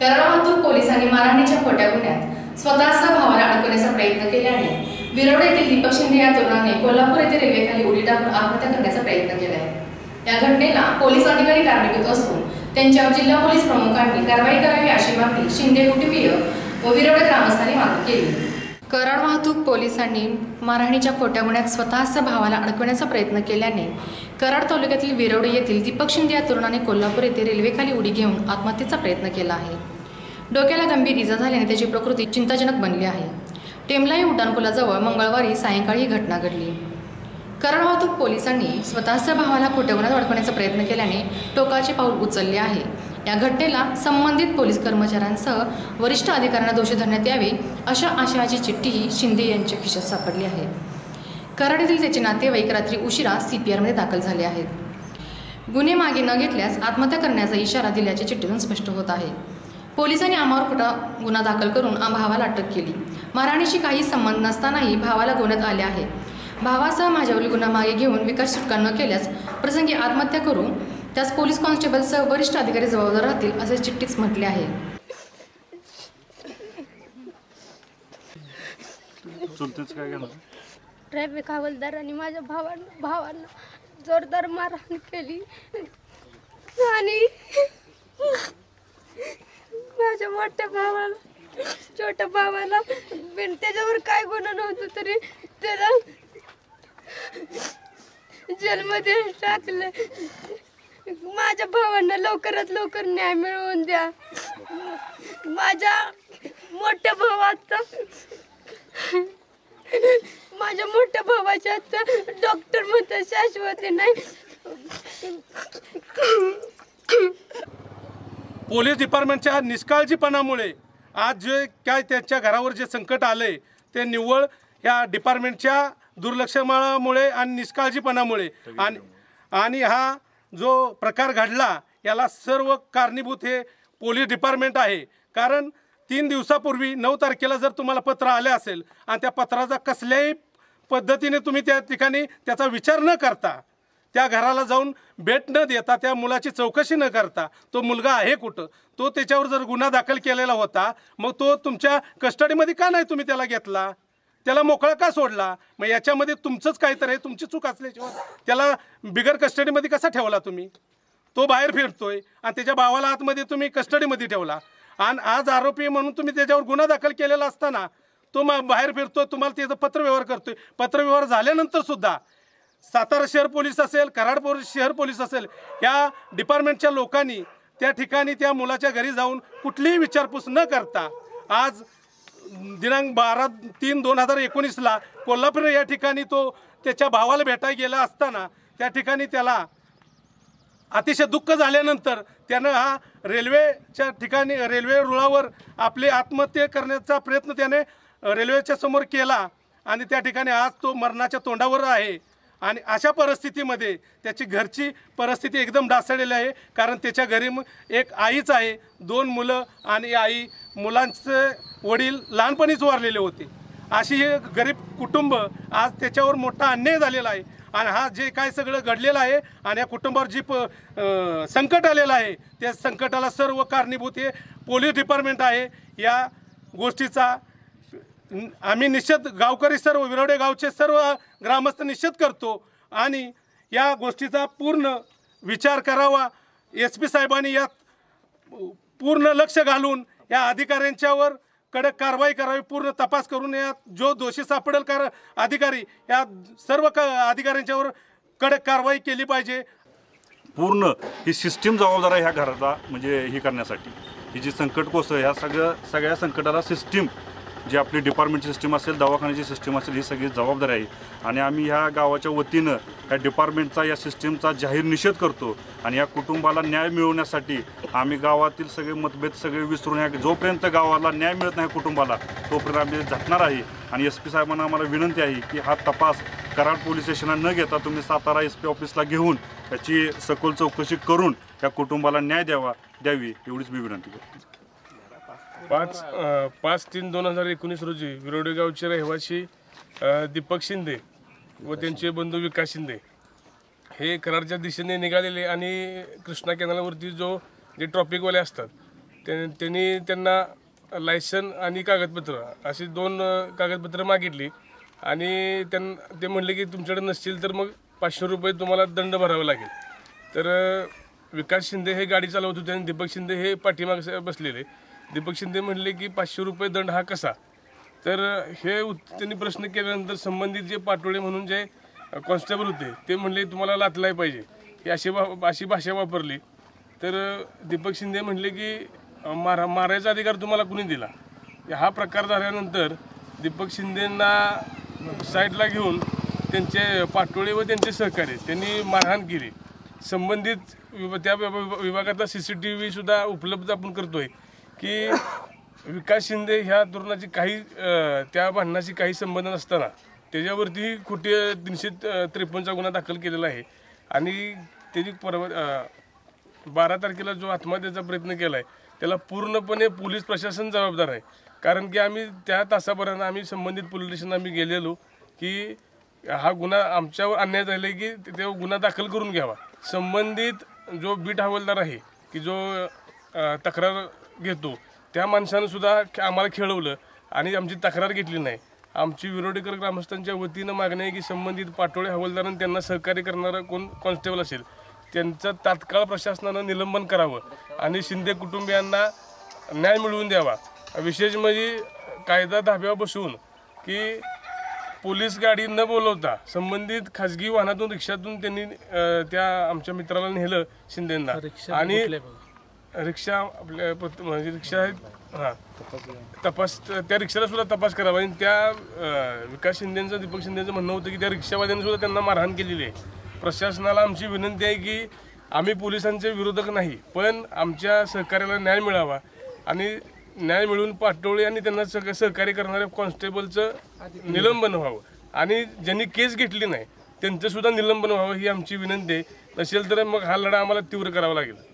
कराड वाहतूक पोलिसांनी मारहाणीच्या खोट्या गुन्ह्यात स्वतःचा भावाला अडकवण्याचा प्रयत्न केल्याने विरोड येथील दीपक शिंदे या तरुणाने कोल्हापूर येथे रेल्वेखाली उडी टाकून आत्महत्या करण्याचा प्रयत्न केला आहे या घटनेला पोलीस अधिकारी कारणीभूत असून त्यांच्यावर जिल्हा पोलीस प्रमुखांनी कारवाई करावी अशी मागणी शिंदे कुटुंबीय व विरोड ग्रामस्थांनी मागणी केली. कराड वाहतूक पोलिसांनी मारहाणीच्या खोट्या गुन्ह्यात स्वतःच्या भावाला अडकवण्याचा प्रयत्न केल्याने कराड तालुक्यातील विरवडे येथील दीपक शिंदे या तरुणाने कोल्हापूर येथे रेल्वेखाली उडी घेऊन आत्महत्येचा प्रयत्न केला आहे. डोक्याला गंभीर इजा झाल्याने त्याची प्रकृती चिंताजनक बनली आहे. टेमलाई उड्डाणपुलाजवळ मंगळवारी सायंकाळी ही घटना घडली. कराड वाहतूक पोलिसांनी स्वतःच्या भावाला खोट्या गुन्ह्यात अडकवण्याचा प्रयत्न केल्याने टोकाचे पाऊल उचलले आहे. या घटनेला संबंधित पोलीस कर्मचाऱ्यांसह वरिष्ठ अधिकाऱ्यांना दोषी धरण्यात यावे अशा आशयाची चिठ्ठीही शिंदे यांच्या खिशात सापडली आहे. कराड येथील त्याचे नातेवाईक रात्री उशिरा सी पी आरमध्ये दाखल झाले आहेत. गुन्हे मागे न घेतल्यास आत्महत्या करण्याचा इशारा दिल्याचे चिठ्ठीतून स्पष्ट होत आहे. पोलिसांनी आमावर खोटा गुन्हा दाखल करून भावाला अटक केली. मारहाणीशी काही संबंध नसतानाही भावाला गोण्यात आले आहे. भावासह माझ्यावरील गुन्हा मागे घेऊन विकास सुटका न केल्यास प्रसंगी आत्महत्या करून त्यास पोलीस कॉन्स्टेबलसह वरिष्ठ अधिकारी जबाबदार राहतील असे चिठ्ठीत म्हटले आहे. चुलतेच काय घेणार? ट्रॅफिक हवालदारांनी माझ्या भावांना भावांना जोरदार मारहाण केली. आणि माझ्या मोठ्या भावाला छोट्या भावाला बिन त्याच्यावर काय गुन्हा नव्हतं तरी त्याला जेलमध्ये टाकलं. माझ्या भावांना लवकरात लवकर न्याय मिळवून द्या. माझ्या मोठ्या भावाचा माझ्या मोठ्या भावाच्या आता डॉक्टर म्हणतात शाश्वत नाही. पोलीस डिपार्टमेंटच्या निष्काळजीपणामुळे आज जे काय त्याच्या घरावर जे संकट आले ते निव्वळ या डिपार्टमेंटच्या दुर्लक्षमुळे आणि निष्काळजीपणामुळे. आणि आणि हा जो प्रकार घडला याला सर्व कारणीभूत हे पोलीस डिपार्टमेंट आहे. कारण तीन दिवसापूर्वी नऊ तारखेला जर तुम्हाला पत्र आले असेल आणि त्या पत्राचा कसल्याही पद्धतीने तुम्ही त्या ठिकाणी त्याचा विचार न करता त्या घराला जाऊन भेट न देता त्या मुलाची चौकशी न करता तो मुलगा आहे कुठं तो त्याच्यावर जर गुन्हा दाखल केलेला होता मग तो तुमच्या कस्टडीमध्ये का नाही तुम्ही त्याला घेतला? त्याला मोकळा का सोडला? मग याच्यामध्ये तुमचंच काहीतरी आहे तुमची चूक असल्याशिवाय त्याला बिगर कस्टडीमध्ये कसा ठेवला तुम्ही? तो बाहेर फिरतोय आणि त्याच्या भावाला आतमध्ये तुम्ही कस्टडीमध्ये ठेवला. आणि आज आरोपी म्हणून तुम्ही त्याच्यावर गुन्हा दाखल केलेला असताना तो मग बाहेर फिरतोय तुम्हाला त्याचं पत्रव्यवहार करतोय. पत्रव्यवहार झाल्यानंतर सुद्धा सातारा शहर पोलीस असेल कराड पोलीस शहर पोलीस असेल या डिपार्टमेंटच्या लोकांनी त्या ठिकाणी त्या मुलाच्या घरी जाऊन कुठलीही विचारपूस न करता आज दिनांक बारा तीन दोन हजार एकोणीसला कोल्हापूर या ठिकाणी तो त्याच्या भावाला भेटायला गेला असताना त्या ठिकाणी त्याला अतिशय दुःख झाल्यानंतर त्यानं हा रेल्वेच्या ठिकाणी रेल्वे रुळावर आपले आत्महत्या करण्याचा प्रयत्न त्याने रेल्वेच्या समोर केला आणि त्या ठिकाणी आज तो मरणाच्या तोंडावर आहे. आणि अशा परिस्थितीमध्ये त्याची घरची परिस्थिती एकदम ढासळलेली आहे कारण त्याच्या घरी एक आईच आहे दोन मुलं आणि आई मुलांचे वडील लहानपणीच वारलेले होते. अशी हे गरीब कुटुंब आज त्याच्यावर मोठा अन्याय झालेला आहे. आणि हा जे काय सगळं घडलेलं आहे आणि या कुटुंबावर जी प संकट आलेलं आहे त्या संकटाला सर्व कारणीभूत हे पोलीस डिपार्टमेंट आहे. या गोष्टीचा आम्ही निषेध गावकरी सर्व विरोडे गावचे सर्व ग्रामस्थ निषेध करतो. आणि या गोष्टीचा पूर्ण विचार करावा. एस पी साहेबांनी यात पूर्ण लक्ष घालून या अधिकाऱ्यांच्यावर कडक कारवाई करावी पूर्ण तपास करून या जो दोषी सापडेल कार अधिकारी या सर्व क अधिकाऱ्यांच्यावर कडक कारवाई केली पाहिजे. पूर्ण ही सिस्टीम जबाबदार आहे ह्या घराला म्हणजे हे करण्यासाठी. ही जी संकट कोसळ ह्या सगळ्या सगळ्या संकटाला सिस्टीम जी आपली डिपार्टमेंटची सिस्टीम असेल दवाखान्याची सिस्टीम असेल ही सगळी जबाबदारी आहे. आणि आम्ही ह्या गावाच्या वतीनं या डिपार्टमेंटचा या सिस्टीमचा जाहीर निषेध करतो आणि या कुटुंबाला न्याय मिळवण्यासाठी आम्ही गावातील सगळे मतभेद सगळे विसरून ह्या जोपर्यंत गावाला न्याय मिळत नाही कुटुंबाला तोपर्यंत आम्ही झटणार आहे. आणि एस पी साहेबांना आम्हाला विनंती आहे की हा तपास कराड पोलीस स्टेशनला न घेता तुम्ही सातारा एस पी ऑफिसला घेऊन त्याची सखोल चौकशी करून या कुटुंबाला न्याय द्यावा द्यावी एवढीच मी विनंती करतो. पाच अ, पाच तीन दोन हजार एकोणीस रोजी विरोडी गावचे रहिवासी अ, दीपक शिंदे व त्यांचे बंधू विकास शिंदे हे कराडच्या दिशेने निघालेले आणि कृष्णा कॅनलवरती जो जे ट्रॉफिकवाले असतात त्या- त्यांनी त्यांना लायसन आणि कागदपत्र अशी दोन अ, कागदपत्र मागितली आणि त्यां ते म्हणले की तुमच्याकडे नसतील तर मग पाचशे रुपये तुम्हाला दंड भरावा लागेल. तर अ, विकास शिंदे हे गाडी चालवत होते आणि दीपक शिंदे हे पाठीमाग बसलेले. दीपक शिंदे म्हणले की पाचशे रुपये दंड हा कसा? तर हे त्यांनी प्रश्न केल्यानंतर संबंधित जे पाटोळे म्हणून जे कॉन्स्टेबल होते ते म्हणले तुम्हाला लाथलाय पाहिजे. ही अशी भा- अशी भाषा वापरली. तर दीपक शिंदे म्हणले की मारा मारायचा अधिकार तुम्हाला कुणी दिला? हा प्रकार झाल्यानंतर दीपक शिंदेंना साईडला घेऊन त्यांचे पाटोळे व त्यांचे सहकारी त्यांनी मारहाण केली. संबंधित विभ त्या विभ- विभागातला सी सी टी व्हीसुद्धा उपलब्ध आपण करतो आहे की विकास शिंदे ह्या धोरणाची काही त्या भांडणाशी काही संबंध नसताना त्याच्यावरती खोटे तीनशे त्रेपन्नचा गुन्हा दाखल केलेला आहे. आणि त्याची परवा बारा तारखेला जो आत्महत्येचा प्रयत्न केला आहे त्याला पूर्णपणे पोलीस प्रशासन जबाबदार आहे. कारण की आम्ही त्या तासापर्यंत आम्ही संबंधित पोलीस स्टेशन आम्ही गेलेलो की हा गुन्हा आमच्यावर अन्याय झाला की ते गुन्हा दाखल करून घ्यावा. संबंधित जो बीट हवालदार आहे की जो तक्रार घेतो. त्या माणसानं सुद्धा आम्हाला खेळवलं आणि आमची तक्रार घेतली नाही. आमची विरोधीकर ग्रामस्थांच्या वतीनं मागणी आहे की संबंधित पाटोळे हवालदारांनी त्यांना सहकार्य करणारा कोण कॉन्स्टेबल असेल त्यांचं तात्काळ प्रशासनानं निलंबन करावं आणि शिंदे कुटुंबियांना न्याय मिळवून द्यावा. विशेष म्हणजे कायदा धाब्यावर बसवून की पोलीस गाडी न बोलवता संबंधित खाजगी वाहनातून रिक्षातून त्यांनी त्या आमच्या मित्राला नेलं शिंदेंना. आणि रिक्षा आपल्या प्रत- म्हणजे रिक्षा आहेत हां. तपास त्या रिक्षाला सुद्धा तपास करावा. आणि त्या विकास शिंदेचं दीपक शिंदेचं म्हणणं होतं की त्या रिक्षावाल्यांनी सुद्धा त्यांना मारहाण केलेली आहे. प्रशासनाला आमची विनंती आहे की आम्ही पोलिसांचे विरोधक नाही पण आमच्या सहकार्याला न्याय मिळावा. आणि न्याय मिळवून पाटोळे आणि त्यांना सह सहकार्य करणाऱ्या कॉन्स्टेबलचं निलंबन व्हावं. आणि ज्यांनी केस घेतली नाही त्यांचं सुद्धा निलंबन व्हावं ही आमची विनंती आहे. नसेल तर मग हा लढा आम्हाला तीव्र करावा लागेल.